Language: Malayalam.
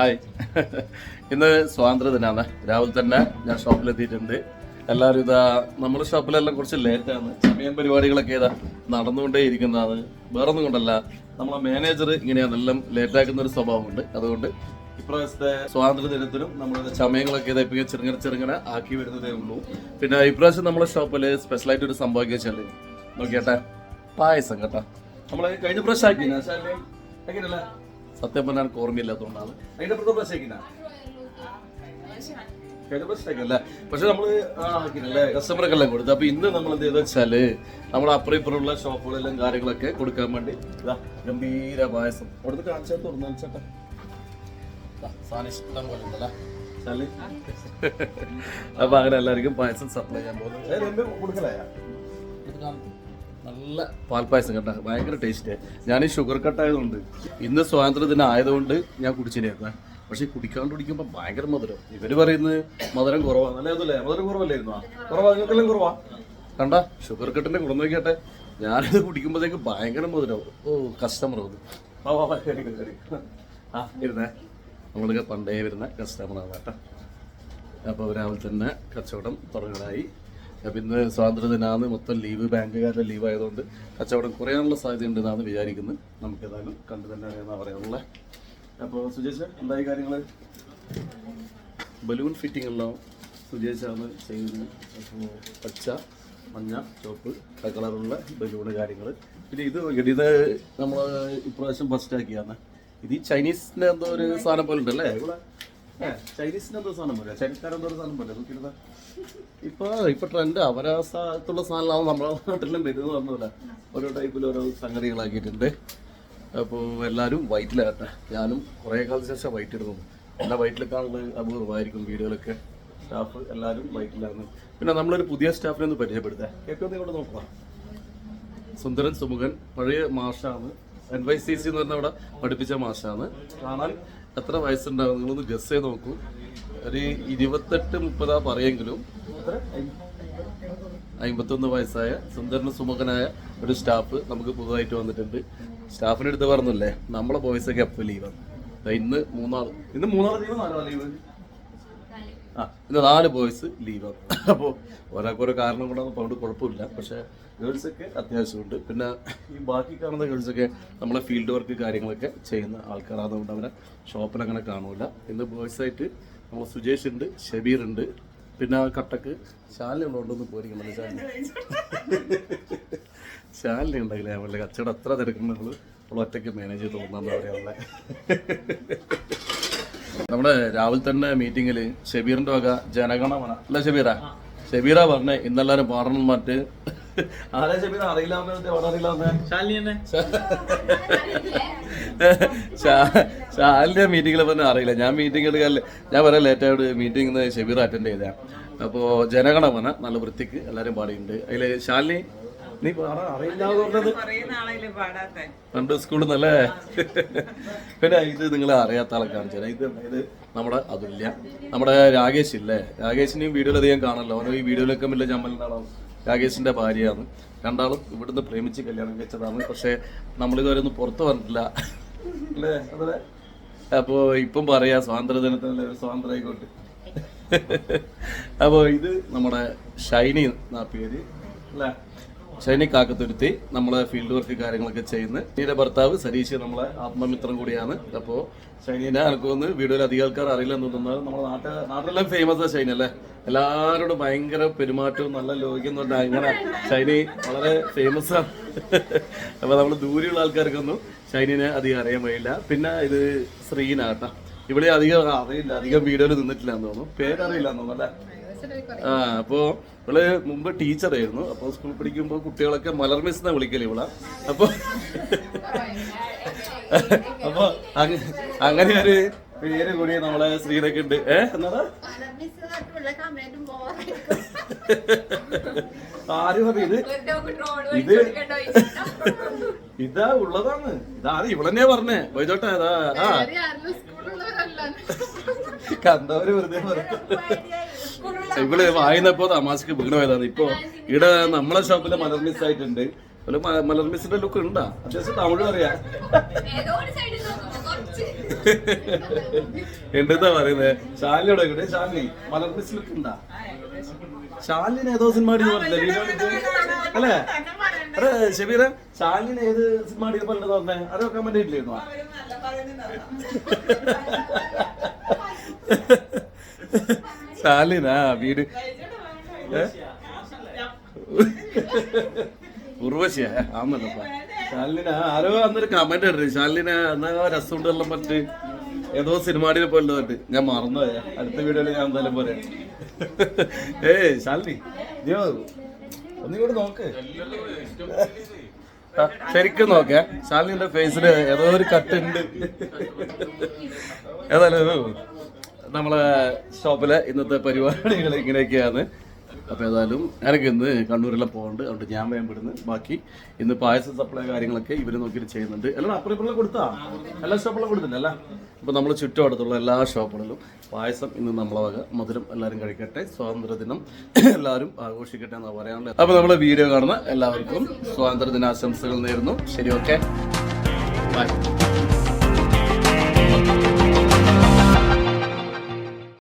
ഹായ്. ഇന്ന് സ്വാതന്ത്ര്യ ദിനാണ്. തന്നെ ഞാൻ ഷോപ്പിലെത്തിയിട്ടുണ്ട്. എല്ലാവരും ഇതാ നമ്മുടെ ഷോപ്പിലെല്ലാം കുറച്ച് ലേറ്റാണ്. സമയം പരിപാടികളൊക്കെ ഇതാ നടന്നുകൊണ്ടേ ഇരിക്കുന്നതാണ്. വേറൊന്നും കൊണ്ടല്ല നമ്മളെ മാനേജർ ഇങ്ങനെയാണ് എല്ലാം ലേറ്റാക്കുന്ന ഒരു സ്വഭാവമുണ്ട്. അതുകൊണ്ട് ഇപ്രാവശ്യത്തെ സ്വാതന്ത്ര്യ ദിനത്തിനും നമ്മുടെ ചമയങ്ങളൊക്കെ ഇതാ ചെറുങ്ങനെ ചെറുങ്ങനെ ആക്കി വരുന്നതേ ഉള്ളൂ. പിന്നെ ഇപ്രാവശ്യം നമ്മുടെ ഷോപ്പിൽ സ്പെഷ്യലായിട്ട് ഒരു സംഭവം വെച്ചാൽ നോക്കിയാട്ടെ പായസം കേട്ടോ. നമ്മളെ കഴിഞ്ഞ പ്രാവശ്യം ആക്കി സത്യം പറഞ്ഞാൽ എനിക്ക് ഓർമ്മയില്ലാത്തതുകൊണ്ടാണ്. അതിന്റെ അപ്പുറത്തെ ആക്കിയല്ലേ? പക്ഷെ നമ്മൾ ആക്കിനല്ലേ കസ്റ്റമർക്ക് എല്ലാം കൊടുത്തു അപ്പൊ ഇന്ന് നമ്മൾ എന്ത് ചെയ്തെന്ന് വെച്ചാൽ നമ്മുടെ അപ്പുറം ഇപ്പുറമുള്ള ഷോപ്പുകളെല്ലാം കാര്യങ്ങളൊക്കെ കൊടുക്കാൻ വേണ്ടി ഇതാ ഗംഭീര പായസം അവിടുന്ന് കാണിച്ചാൽ തുറന്നു വെച്ചേട്ടാ സാധനം ഇഷ്ടം പോലെ ഉണ്ടല്ലേ? ചാൽ? അപ്പൊ അങ്ങനെ എല്ലാവർക്കും പായസം സപ്ലൈ ചെയ്യാൻ രമ്യ കൊടുക്കലായാ? നല്ല പാൽപ്പായസം കേട്ടോ ഭയങ്കര ടേസ്റ്റ് ഞാൻ ഈ ഷുഗർ കട്ടായതുകൊണ്ട് ഇന്ന് സ്വാതന്ത്ര്യ ദിനം ആയതുകൊണ്ട് ഞാൻ കുടിച്ചിരുന്നേ പക്ഷെ കുടിക്കാണ്ട് കുടിക്കുമ്പോൾ ഭയങ്കര മധുരം. ഇവർ പറയുന്നത് മധുരം കുറവാണ് അല്ലേ അതല്ലേ? മധുരം കുറവല്ലായിരുന്നു? കുറവാ നിങ്ങൾക്കെല്ലാം കുറവാ? കണ്ട ഷുഗർ കട്ടിന്റെ ഗുണം നോക്കിയാട്ടെ. ഞാനിത് കുടിക്കുമ്പോഴത്തേക്ക് ഭയങ്കര മധുരം. ഓ കസ്റ്റമർ കേറി. ആ ഇരുന്നേ. നമ്മളൊക്കെ പണ്ടേ വരുന്ന കസ്റ്റമറാണ് കേട്ടോ. അപ്പോൾ രാവിലെ തന്നെ കച്ചവടം തുടങ്ങാനായി. അപ്പോൾ ഇന്ന് സ്വാതന്ത്ര്യദിനാണ് മൊത്തം ലീവ് ബാങ്കുകാരുടെ ലീവ് ആയതുകൊണ്ട് കച്ചവടം കുറയാനുള്ള സാധ്യത ഉണ്ടെന്നാണ് വിചാരിക്കുന്നത് നമുക്ക് ഏതായാലും കണ്ടു തന്നെ അറിയാമെന്നാ പറയാനുള്ളത് അപ്പോൾ സുജേഷ് എന്തായി കാര്യങ്ങൾ ബലൂൺ ഫിറ്റിംഗ് എല്ലാം സുജേഷാണ് ചെയ്യുന്നത്. അപ്പോൾ പച്ച മഞ്ഞ ചുവപ്പ് കളറുള്ള ബലൂൺ കാര്യങ്ങൾ പിന്നെ ഇത് ഇത് നമ്മൾ ഇപ്രാവശ്യം ഫസ്റ്റ് ആക്കിയാണ്. ഇത് ഈ ചൈനീസിന്റെ എന്തോ ഒരു സാധനം പോലെ ഉണ്ടല്ലേ? ഇവിടെ നോക്കിയിരുന്ന? ഇപ്പൊ ഇപ്പൊ ട്രെൻഡ് അവരാ സ്ഥലത്തുള്ള സാധനങ്ങളാവും നമ്മളെ നാട്ടിലും വരുന്നത് പറഞ്ഞതല്ല ഓരോ ടൈപ്പിൽ ഓരോ സംഗതികളാക്കിയിട്ടുണ്ട്. അപ്പോൾ എല്ലാവരും വൈറ്റിലാകട്ടെ ഞാനും കുറേ കാലത്തിന് ശേഷം വൈറ്റ് ഇടുന്നു എല്ലാ വൈറ്റിലേക്കാളുള്ള അപൂർവമായിരിക്കും വീടുകളൊക്കെ സ്റ്റാഫ് എല്ലാവരും വൈറ്റിലാണ് പിന്നെ നമ്മളൊരു പുതിയ സ്റ്റാഫിനെ ഒന്ന് പരിചയപ്പെടുത്താം. കേൾക്കുന്നത് ഇവിടെ നോക്കാം സുന്ദരൻ സുമുഖൻ പഴയ മാഷാണ്. എൻ വൈ സി സി എന്ന് പറഞ്ഞ അവിടെ പഠിപ്പിച്ച മാഷാണ്. കാണാൻ എത്ര വയസ്സുണ്ടാവും? നിങ്ങളൊന്ന് ഗസ് ചെയ്ത് നോക്കൂ. ഒരു ഇരുപത്തെട്ട് മുപ്പതാ പറയെങ്കിലും? അമ്പത്തൊന്ന് വയസ്സായ സുന്ദരന് സുമുഖനായ ഒരു സ്റ്റാഫ് നമുക്ക് പുതുതായിട്ട് വന്നിട്ടുണ്ട്. സ്റ്റാഫിന്റെ അടുത്ത് പറഞ്ഞില്ലേ നമ്മളെ ബോയ്സൊക്കെ എപ്പോൾ ലീവാണ് ഇന്ന് മൂന്നാൾ. ഇന്ന് മൂന്നാൾ ലീവ് നാലാൾ ലീവ് ആ ഇന്ന് നാല് ബോയ്സ് ലീവ് അപ്പോൾ ഒരാൾക്ക് ഓരോ കാരണം കൊണ്ടാണ് അതുകൊണ്ട് കുഴപ്പമില്ല. പക്ഷേ ഗേൾസൊക്കെ അത്യാവശ്യമുണ്ട്. പിന്നെ ഈ ബാക്കി കാണുന്ന ഗേൾസൊക്കെ നമ്മളെ ഫീൽഡ് വർക്ക് കാര്യങ്ങളൊക്കെ ചെയ്യുന്ന ആൾക്കാർ അതുകൊണ്ട് അവരെ ഷോപ്പിൽ അങ്ങനെ കാണൂല. ഇന്ന് ബോയ്സായിട്ട് നമ്മൾ സുജേഷ് ഉണ്ട് ഷബീർ ഉണ്ട് പിന്നെ ആ കട്ടക്ക് ശാലിനി ഉള്ളതുകൊണ്ടൊന്ന് പോയിരിക്കണം ശാലിനി ശാലിനി ഉണ്ടെങ്കിലേ അവളുടെ കച്ചവടം അത്ര തിരക്കുന്നുള്ളൂ അവൾ ഒറ്റയ്ക്ക് മാനേജ് ചെയ്ത് തോന്നാന്ന് പറയാനുള്ളത് നമ്മുടെ രാവിലെ തന്നെ മീറ്റിംഗിൽ ഷബീറിന്റെ വക ജനഗണമന. അല്ല ഷബീറ ഷബീറ പറഞ്ഞ ഇന്നെല്ലാരും പാടണം മറ്റ്. ആരാ അറിയില്ല ഷാലിന്റെ മീറ്റിംഗിൽ പറഞ്ഞ അറിയില്ല ഞാൻ മീറ്റിംഗ് ഞാൻ പറയാം ലേറ്റായിട്ട് മീറ്റിംഗ് ഷബീർ അറ്റൻഡ് ചെയ്ത അപ്പോ ജനഗണമന നല്ല വൃത്തിക്ക് എല്ലാരും പാടിയിട്ടുണ്ട്. അതിൽ ശാലിനി നീ അറിയില്ല പണ്ട് സ്കൂളിൽ നിന്നല്ലേ പിന്നെ ഇത് നിങ്ങൾ അറിയാത്ത ആളെ കാണിച്ചു ഇത് ഇത് നമ്മുടെ അതുല്യ. നമ്മുടെ രാകേഷ് ഇല്ലേ? രാകേഷിനെയും വീഡിയോയിൽ അധികം കാണല്ലോ അവനും ഈ വീഡിയോയിലൊക്കെ വലിയ ചമ്മലിനാണോ രാകേഷിന്റെ ഭാര്യയാണ്. രണ്ടാളും ഇവിടുന്ന് പ്രേമിച്ച് കല്യാണം കഴിച്ചതാണ്. പക്ഷെ നമ്മളിതുവരെ ഒന്നും പുറത്തു പറഞ്ഞിട്ടില്ല അല്ലേ? അതല്ലേ അപ്പോ ഇപ്പം പറയാ സ്വാതന്ത്ര്യദിനത്തിനല്ലേ സ്വാതന്ത്ര്യ ആയിക്കോട്ടെ. അപ്പോ ഇത് നമ്മുടെ ഷൈനി എന്നാ പേര്. അല്ലേ? ഷൈനി കാക്കത്തുരുത്തി നമ്മളെ ഫീൽഡ് വർക്ക് കാര്യങ്ങളൊക്കെ ചെയ്യുന്ന ഷൈനിയുടെ ഭർത്താവ് സരീഷ് നമ്മളെ ആത്മമിത്രം കൂടിയാണ്. അപ്പോൾ ഷൈനീനെ എനിക്കൊന്ന് വീഡിയോയിൽ അധികം ആൾക്കാർ അറിയില്ല എന്ന് തോന്നുന്നത് നമ്മുടെ നാട്ടിൽ നാട്ടിലെല്ലാം ഫേമസ് ആണ് ഷൈനി അല്ലേ? എല്ലാവരോടും ഭയങ്കര പെരുമാറ്റവും നല്ല പറഞ്ഞാൽ അങ്ങനെ ഷൈനി വളരെ ഫേമസ് ആണ് അപ്പോൾ നമ്മൾ ദൂരെയുള്ള ആൾക്കാർക്കൊന്നും ഷൈനിനെ അധികം അറിയാൻ കഴിയില്ല പിന്നെ ഇത് ശ്രീനാട്ടാ. ഇവിടെ അധികം അറിയില്ല അധികം വീഡിയോയിൽ നിന്നിട്ടില്ല എന്ന് തോന്നുന്നു. പേരറിയില്ല എന്ന് തോന്നുന്നു അല്ലേ? ആ അപ്പോ ഇവൾ മുമ്പ് ടീച്ചറായിരുന്നു അപ്പൊ സ്കൂളിൽ പഠിക്കുമ്പോ കുട്ടികളൊക്കെ മലർ മിസ് എന്നാ വിളിക്കൽ ഇവള. അപ്പൊ അപ്പൊ അങ്ങനെ ഒരു പേര് കൂടി നമ്മളെ ശ്രീനൊക്കെ ഉണ്ട്. ഏ എന്നതാ ആരും അറിയത് ഇത് ഇതാ ഉള്ളതാണ്. ഇതാ ഇവളെന്നെ പറഞ്ഞേ. വൈതോട്ടാ ഇതാ ആ. കണ്ടവര് വെറുതെ പറഞ്ഞു. ഇവൾ വായിന്നപ്പോ തമാശക്ക് വീണ് പോയതാണ് ഇപ്പൊ ഇവിടെ നമ്മളെ ഷോപ്പിൽ മലർ മിസ് ആയിട്ടുണ്ട് മലർ മിസ്സിന്റെ ലുക്ക് ഉണ്ടാ അത്യാവശ്യം തമിഴ് പറയാ എന്താ പറയുന്നത് ശാലിനോട് ഇവിടെ മലർ മിസ് ലുക്ക് ഉണ്ടാ ശാലിന് ഏതോ സിനിമ അല്ലേ അതെ ഷബീറ ശാലിന് ഏത് സിനിമ പലത് പറഞ്ഞേ അത് വെക്കാൻ ha ശാലിനാ വീട്. ഏ? ഉർവശിയ? ആമല്ലപ്പ ശാലിന ആരോ അന്നൊരു കമന്റ് ഇട്ടു ശാലിന എന്നാ രസമുണ്ടെല്ലാം മറ്റ്. ഏതോ സിനിമാടിനെ പോലെ പറ്റി ഞാൻ മറന്നുപോയ. അടുത്ത വീഡിയോയിൽ ഞാൻ എന്തായാലും പറയാം. ഏയ് ശാലിനി ജിയോ ഒന്നിങ്ങോട്ട് നോക്ക്. ശരിക്കും നോക്കേ. ശാലിനിന്റെ ഫേസിന് ഏതോ ഒരു കട്ട് ഉണ്ട്. ഏതായാലും നമ്മളെ ഷോപ്പിലെ ഇന്നത്തെ പരിപാടികൾ ഇങ്ങനെയൊക്കെയാണ്. അപ്പോൾ ഏതായാലും എനിക്ക് ഇന്ന് കണ്ണൂരെല്ലാം പോകുന്നുണ്ട് അതുകൊണ്ട് ഞാൻ വേഗം വിടുന്നു ബാക്കി ഇന്ന് പായസ സപ്ലൈ കാര്യങ്ങളൊക്കെ ഇവർ നോക്കിയിട്ട് ചെയ്യുന്നുണ്ട്. എല്ലാം അപ്പുറം ഇപ്പുറം കൊടുത്താ? എല്ലാ ഷോപ്പിലും കൊടുത്തില്ല? അല്ല. അപ്പോൾ നമ്മൾ ചുറ്റുപാടത്തുള്ള എല്ലാ ഷോപ്പുകളിലും പായസം ഇന്ന് നമ്മളെ വക മധുരം എല്ലാവരും കഴിക്കട്ടെ. സ്വാതന്ത്ര്യദിനം എല്ലാവരും ആഘോഷിക്കട്ടെ എന്നാണ് പറയാനുള്ളത്. അപ്പോൾ നമ്മളെ വീഡിയോ കാണുന്ന എല്ലാവർക്കും സ്വാതന്ത്ര്യ ദിനാശംസകൾ നേരുന്നു. ശരി ഓക്കെ. ബൈ